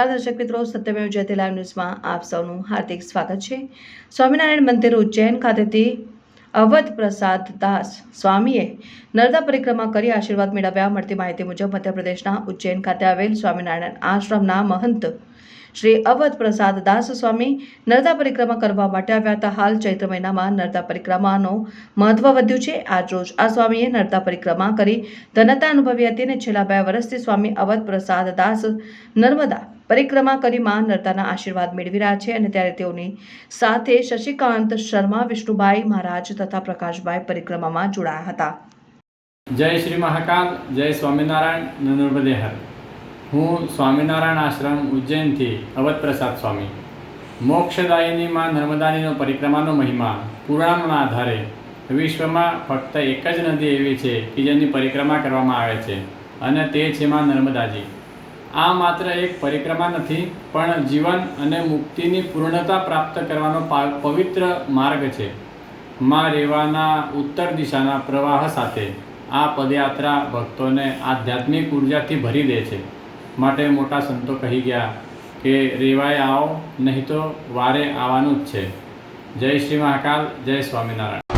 નમસ્કાર, દર્શક મિત્રો. સત્યમેવ જયતે લાઈવ ન્યૂઝમાં આપ સૌનું હાર્દિક સ્વાગત છે. સ્વામિનારાયણ મંદિર ઉજ્જૈન ખાતેથી અવધ પ્રસાદ દાસ સ્વામીએ નર્મદા પરિક્રમા કરી આશીર્વાદ મેળવ્યા. મળતી માહિતી મુજબ મધ્યપ્રદેશના ઉજ્જૈન ખાતે આવેલ સ્વામિનારાયણ આશ્રમના મહંત શ્રી અવધ પ્રસાદ દાસ સ્વામી નર્મદા પરિક્રમા કરવા માટે આવ્યા હતા. હાલ ચૈત્ર મહિનામાં નર્મદા પરિક્રમાનો મહત્વ વધ્યું છે. આજરોજ આ સ્વામીએ નર્મદા પરિક્રમા કરી ધનતા અનુભવી હતી અને છેલ્લા બે વર્ષથી સ્વામી અવધ પ્રસાદ દાસ નર્મદા પરિક્રમા કરી માં નર્મદાના આશીર્વાદ મેળવી રહ્યા છે અને ત્યારે તેઓની સાથે શશિકાંત શર્મા વિષ્ણુભાઈ મહારાજ તથા પ્રકાશભાઈ પરિક્રમામાં જોડાયા હતા. જય શ્રી મહાકાલ, જય સ્વામિનારાયણ નર્મદેહર હું સ્વામિનારાયણ આશ્રમ ઉજ્જૈનથી અવધ પ્રસાદ સ્વામી. મોક્ષદાયિની માં નર્મદાનીનો પરિક્રમાનો મહિમા, પુરાણના આધારે વિશ્વમાં ફક્ત એક જ નદી એવી છે કે જેની પરિક્રમા કરવામાં આવે છે અને તે છે માં નર્મદાજી. આ માત્ર એક પરિક્રમા નથી, પણ જીવન અને મુક્તિની પૂર્ણતા પ્રાપ્ત કરવાનો પવિત્ર માર્ગ છે. માં રેવાના ઉત્તર દિશાના પ્રવાહ સાથે આ પદયાત્રા ભક્તોને આધ્યાત્મિક ઉર્જાથી ભરી દે છે. માટે મોટા સંતો કહી ગયા કે રેવાય આવો, નહીં તો વારે આવવાનું જ છે. જય શ્રી મહાકાલ, જય સ્વામિનારાયણ.